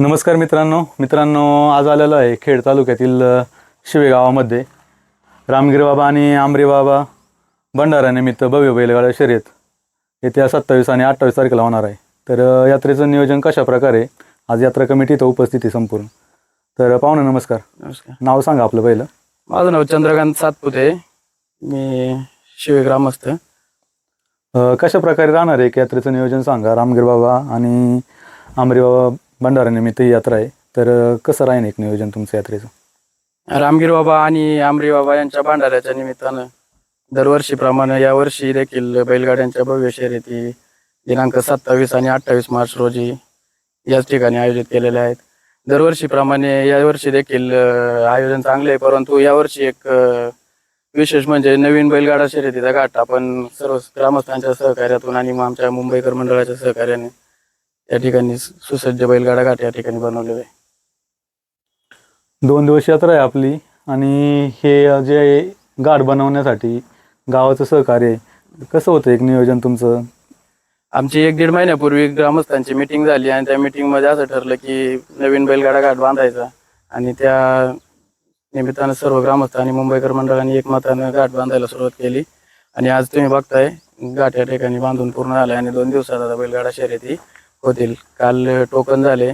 नमस्कार मित्रांनो. मित्रांनो आज आलेलो आहे खेड तालुक्यातील अ, शिवे गावामध्ये रामगिरी बाबा आणि आंबरे बाबा भंडाऱ्यानिमित्त भव्य बैलगाडा शर्यत येत्या सत्तावीस आणि अठ्ठावीस तारखेला होणार आहे. तर यात्रेचं नियोजन कशा प्रकारे आज यात्रा कमिटी इथं उपस्थित आहे संपूर्ण. तर पाहुणे नमस्कार. नमस्कार. नाव सांगा आपलं पहिलं. माझं नाव चंद्रकांत सातपुते. मी शिवे ग्रामस्थ. कशा प्रकारे राहणार आहे एक यात्रेचं नियोजन सांगा. रामगिरी बाबा आणि आंबरे बाबा भंडाऱ्यानिमित्त ही यात्रा आहे. तर कसं राहीन एक नियोजन तुमचं यात्रेचं? रामगीर बाबा आणि आमरी बाबा यांच्या भांडाऱ्याच्या निमित्तानं दरवर्षीप्रमाणे यावर्षी देखील बैलगाड्यांच्या भव्य शर्यती दिनांक सत्तावीस आणि अठ्ठावीस मार्च रोजी याच ठिकाणी आयोजित केलेल्या आहेत. दरवर्षीप्रमाणे यावर्षी देखील आयोजन चांगले आहे परंतु यावर्षी एक विशेष म्हणजे नवीन बैलगाडा शर्यतीचा गाठ आपण सर्व ग्रामस्थांच्या सहकार्यातून आणि मग आमच्या मुंबईकर मंडळाच्या सहकार्याने या ठिकाणी सुसज्ज बैलगाडा घाट या ठिकाणी बनवलेला आहे. दोन दिवस यात्रा आहे आपली आणि हे जे गाड बनवण्यासाठी गावाचं सहकार्य आहे. कसं होतं एक नियोजन तुमचं? आमची एक दीड महिन्यापूर्वी ग्रामस्थांची मिटिंग झाली आणि त्या meeting मध्ये असं ठरलं की नवीन बैलगाडा घाट बांधायचा आणि त्या निमित्तानं सर्व ग्रामस्थ आणि मुंबईकर मंडळाने एकमतानं घाट बांधायला सुरुवात केली. आणि आज तुम्ही बघताय घाट या ठिकाणी बांधून पूर्ण झालाय आणि दोन दिवसात आता बैलगाडा शर्यती होतील. काल टोकन झाले.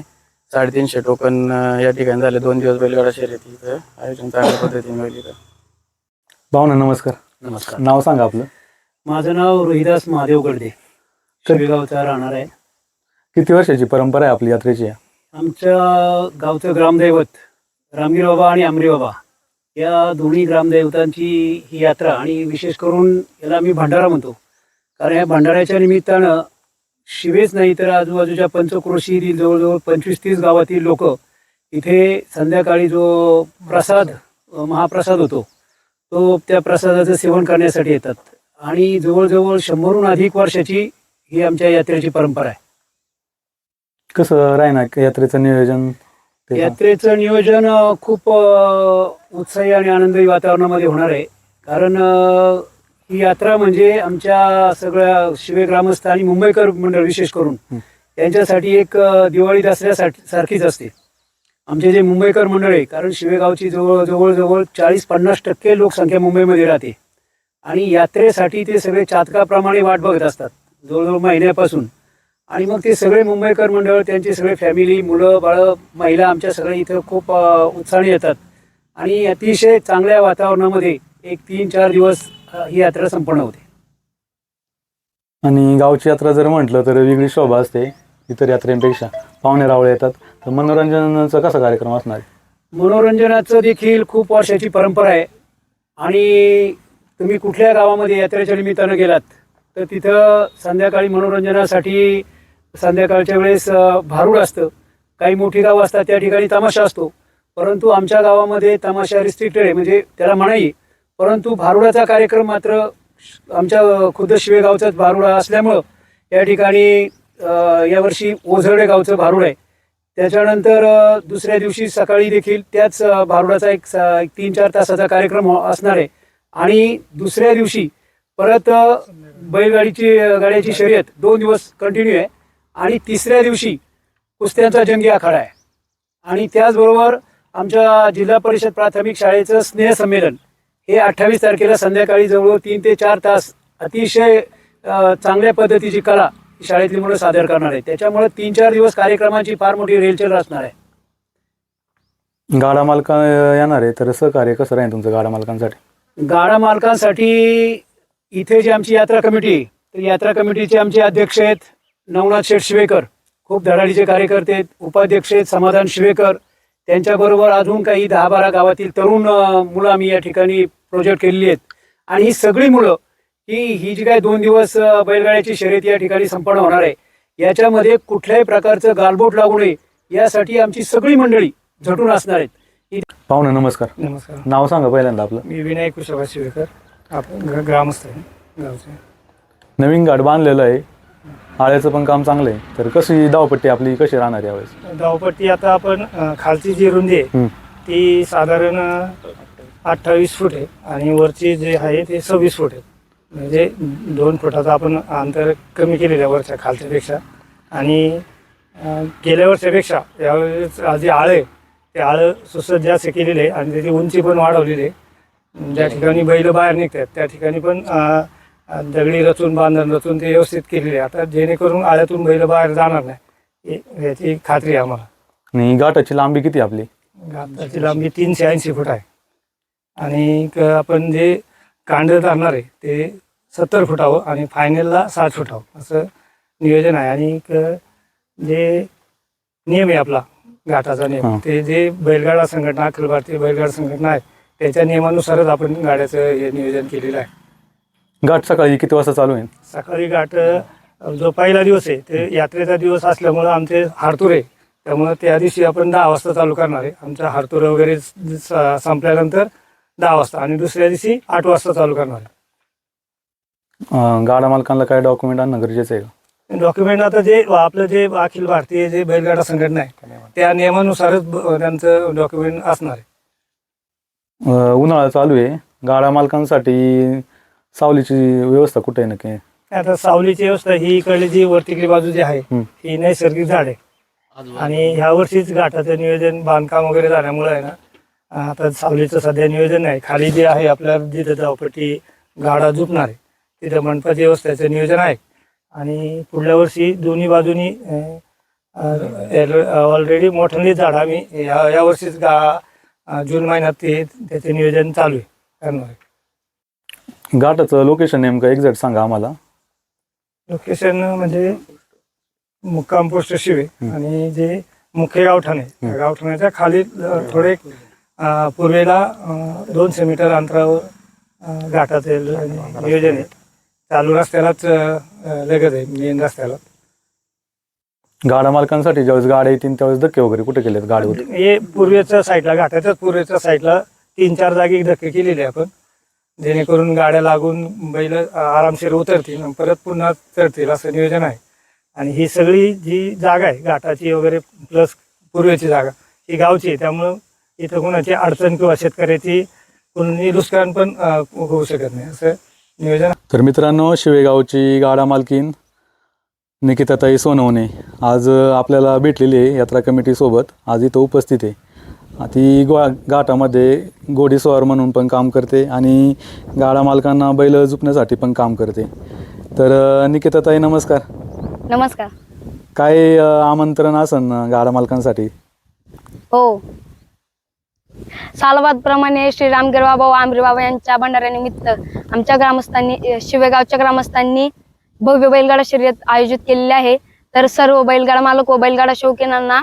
साडेतीनशे टोकन या ठिकाणी झाले. दोन दिवस बैलगाडा शर्यतीचं आयोजन चांगल्या पद्धतीने होईल इथं. भावना नमस्कार. नमस्कार. नाव सांगा आपलं. माझं नाव रोहिदास महादेव गडदे. शिवेगावचा राहणार आहे. किती वर्षाची परंपरा आहे आपली यात्रेची? आमच्या गावचं ग्रामदैवत रामगीर बाबा आणि आमरी बाबा या दोन्ही ग्रामदैवतांची ही यात्रा आणि विशेष करून याला मी भंडारा म्हणतो. कारण या भंडाऱ्याच्या निमित्तानं शिवेच नाही तर आजूबाजूच्या पंचक्रोशीतील जवळजवळ पंचवीस तीस गावातील लोक इथे संध्याकाळी जो प्रसाद महाप्रसाद होतो तो त्या प्रसादाचं सेवन करण्यासाठी येतात. आणि जवळजवळ शंभरहून अधिक वर्षाची ही आमच्या यात्रेची परंपरा आहे. कसं राहीना यात्रेचं नियोजन. यात्रेचं नियोजन खूप उत्साही आणि आनंदी वातावरणामध्ये होणार आहे. कारण ही यात्रा म्हणजे आमच्या सगळ्या शिवे ग्रामस्थ आणि मुंबईकर मंडळ विशेष करून. त्यांच्यासाठी एक दिवाळी दसऱ्यासाठी सारखीच असते. आमचे जे मुंबईकर मंडळ आहे कारण शिवेगावची जवळ जवळ जवळ चाळीस पन्नास टक्के लोकसंख्या मुंबईमध्ये राहते. आणि यात्रेसाठी ते सगळे चातकाप्रमाणे वाट बघत असतात जवळजवळ महिन्यापासून. आणि मग ते सगळे मुंबईकर मंडळ त्यांची सगळे फॅमिली मुलं बाळं महिला आमच्या सगळे इथं खूप उत्साहाने येतात. आणि अतिशय चांगल्या वातावरणामध्ये एक तीन चार दिवस ही यात्रा संपन्न होते. आणि गावची यात्रा जर म्हटलं तर वेगळी शोभा असते इतर यात्रेंपेक्षा. पाहुणे रावळे येतात. तर मनोरंजनाचा कसा कार्यक्रम असणार? मनोरंजनाचं देखील खूप वर्षाची परंपरा आहे. आणि तुम्ही कुठल्या गावामध्ये यात्रेच्या निमित्तानं गेलात तर तिथं संध्याकाळी मनोरंजनासाठी संध्याकाळच्या वेळेस भारूड असतं. काही मोठी गावं असतात त्या ठिकाणी तमाशा असतो. परंतु आमच्या गावामध्ये तमाशा रिस्ट्रिक्टेड आहे. म्हणजे त्याला मनाई परंतु भारुडाचा कार्यक्रम मात्र आमच्या खुद्द शिवेगावचाच भारुडा असल्यामुळं या ठिकाणी यावर्षी ओझरडे गावचं भारुड आहे. त्याच्यानंतर दुसऱ्या दिवशी सकाळी देखील त्याच भारुडाचा एक एक तीन चार तासाचा कार्यक्रम हो- असणार आहे. आणि दुसऱ्या दिवशी परत बैलगाडीची गाड्याची शर्यत दोन दिवस कंटिन्यू आहे. आणि तिसऱ्या दिवशी कुस्त्यांचा जंगी आखाडा आहे. आणि त्याचबरोबर आमच्या जिल्हा परिषद प्राथमिक शाळेचं स्नेहसंमेलन हे अठ्ठावीस तारखेला संध्याकाळी जवळ तीन ते चार तास अतिशय चांगल्या पद्धतीची कला शाळेतली मुलं सादर करणार आहे त्याच्यामुळे तीन चार दिवस कार्यक्रमाची फार मोठी रेलचेल असणार आहे. गाडा मालका येणार आहे तर सहकार्य कसं राहील तुमचं गाडा मालकांसाठी? गाडा मालकांसाठी इथे जी आमची यात्रा कमिटी तर यात्रा कमिटीचे आमचे अध्यक्ष आहेत नवनाथ शेठ शिवेकर. खूप धडाडीचे कार्यकर्ते आहेत. उपाध्यक्ष आहेत समाधान शिवेकर. त्यांच्याबरोबर अजून काही दहा बारा गावातील तरुण मुलं आम्ही या ठिकाणी प्रोजेक्ट केलेली आहेत. आणि ही सगळी मुलं ही ही जी काय दोन दिवस बैलगाड्याची शर्यत या ठिकाणी संपन्न होणार आहे. याच्यामध्ये कुठल्याही प्रकारचं गालबोट लागू नये यासाठी आमची सगळी मंडळी झटून असणार आहेत. पाहुणे नमस्कार. नमस्कार. नाव सांगा पहिल्यांदा आपलं. मी विनायक कुशाबा शिवेकर आपण ग्रामस्थ आहे गावचे. नवीन गाड बांधलेलं आहे. आळ्याचं पण काम चांगलं आहे. तर कशी धावपट्टी आपली कशी राहणार यावेळेस? धावपट्टी आता आपण अ, खालची जी रुंदी आहे. ती साधारण अठ्ठावीस फूट आहे आणि वरची जे आहे ते सव्वीस फूट आहे. म्हणजे दोन फुटाचं आपण अंतर कमी केलेलं आहे वरच्या खालच्यापेक्षा. आणि अं, गेल्या वर्षापेक्षा यावेळेस जे आळं आहे ते आळं सुसज्ज असे केलेले आहे आणि त्याची उंची पण वाढवलेली आहे. ज्या ठिकाणी बैल बाहेर निघतात त्या ठिकाणी पण अं, दगडी रचून बांधण रचून ते व्यवस्थित केलेले. आहे आता जेणेकरून आळ्यातून बैल बाहेर जाणार नाही. हे- याची खात्री आहे आम्हाला. आणि घाटाची लांबी किती आपली? घाटाची लांबी तीनशे ऐंशी फूट आहे. आणि क- आपण जे कांड धरणार आहे ते सत्तर फुटावं आणि फायनलला साठ फुटावं. असं नियोजन आहे. आणि क- जे नियम आहे आपला घाटाचा हा. नियम ते जे बैलगाडा संघटना अखिल भारतीय बैलगाडा संघटना आहे त्याच्या नियमानुसारच आपण गाड्याचं हे नियोजन केलेलं आहे. घाट सकाळी किती वाजता चालू आहे? सकाळी घाट जो पहिला दिवस आहे ते यात्रेचा दिवस असल्यामुळं आमचे हारतुर त्यामुळं त्या दिवशी आपण दहा वाजता चालू करणार आहे. आमच्या हारतुर वगैरे संपल्यानंतर दहा वाजता आणि दुसऱ्या दिवशी आठ वाजता चालू करणार आहे. गाडा मालकांना काय डॉक्युमेंट आणणं गरजेचं आहे डॉक्युमेंट आता जे आपलं जे अखिल भारतीय जे बैलगाडा संघटना आहे त्या नियमानुसारच त्यांचं डॉक्युमेंट असणार आहे. उन्हाळा चालू आहे. गाडा मालकांसाठी सावलीची व्यवस्था कुठे आहे नक्की? आता सावलीची व्यवस्था ही इकडली जी वरतीकडली बाजू जी आहे हं. ही नैसर्गिक झाड आहे. आणि ह्या वर्षीच घाटाचं नियोजन बांधकाम वगैरे झाल्यामुळे आहे ना आता सावलीचं सध्या नियोजन नाही. खाली जे आहे आपल्या जिथं धावपट्टी गाडा झुपणार आहे तिथं मंडपाची व्यवस्थेचं नियोजन आहे. आणि पुढल्या वर्षी दोन्ही बाजूनी ऑलरेडी मोठ्याने झाड आम्ही या या वर्षीच गा अं, जून महिन्यात ते त्याचे नियोजन चालू आहे. करणार आहे. घाटाचं लोकेशन नेमकं एक्झॅक्ट सांगा आम्हाला. लोकेशन म्हणजे मुक्काम पोस्ट शिवे. आणि जे मुख्य गावठाण त्या. गावठाणाच्या खाली थोडे पूर्वेला अ, दोनशे मीटर अंतरावर घाटाचे नियोजन आहे. चालू रस्त्यालाच लगत आहे मेन रस्त्याला. गाडा मालकांसाठी ज्यावेळेस गाड्या येतील त्यावेळेस धक्के वगैरे कुठे केलेत गाडीवर? हे पूर्वेच्या साईडला घाटाच्याच पूर्वेच्या साईडला तीन चार जागी धक्के केलेले आपण. जेणेकरून गाड्या लागून बैल आरामशीर उतरतील आणि परत पुन्हा चढतील असं नियोजन आहे. आणि ही सगळी जी जागा आहे घाटाची वगैरे प्लस पूर्वेची जागा ही गावची आहे. त्यामुळं इथं कोणाची अडचण किंवा शेतकऱ्याची कोणी नुकसान पण होऊ शकत नाही. असं नियोजन तर मित्रांनो शिवेगावची गाडा मालकीन निकिताताई सोनवणे आज आपल्याला भेटलेली आहे यात्रा कमिटीसोबत. आज इथं उपस्थित आहे. ती गो घाटामध्ये घोडेस्वार म्हणून पण काम करते आणि गाडा मालकांना बैल झुपण्यासाठी पण काम करते. तर निकिताताई नमस्कार. नमस्कार. काय अ, आमंत्रण असन गाडा मालकांसाठी? हो. सालबादप्रमाणे श्री रामगिर बाबा व आंबरी बाबा यांच्या भंडाऱ्यानिमित्त आमच्या ग्रामस्थांनी अ, शिवेगावच्या ग्रामस्थांनी भव्य बैलगाडा शर्यत आयोजित केलेली आहे. तर सर्व बैलगाडा मालक व बैलगाडा शौकीनांना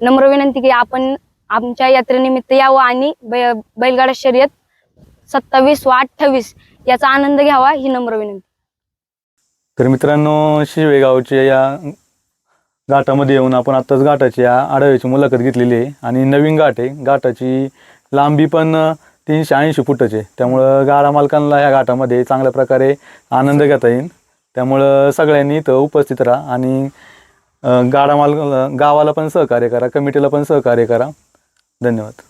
नम्र विनंती की आपण आमच्या यात्रेनिमित्त यावं आणि बै बैलगाडा शर्यत सत्तावीस व अठ्ठावीस याचा आनंद घ्यावा ही नम्र विनंती. तर मित्रांनो शिवेगावच्या या घाटामध्ये येऊन आपण आत्ताच घाटाची या आढाव्याची मुलाखत घेतलेली आहे. आणि नवीन घाट आहे. घाटाची लांबी पण तीनशे ऐंशी फुटाची आहे. त्यामुळं गाडा मालकांना या घाटामध्ये चांगल्या प्रकारे आनंद घेता येईल. त्यामुळं सगळ्यांनी इथं उपस्थित राहा आणि गाडा माल गावाला पण सहकार्य करा कमिटीला पण सहकार्य करा. धन्यवाद.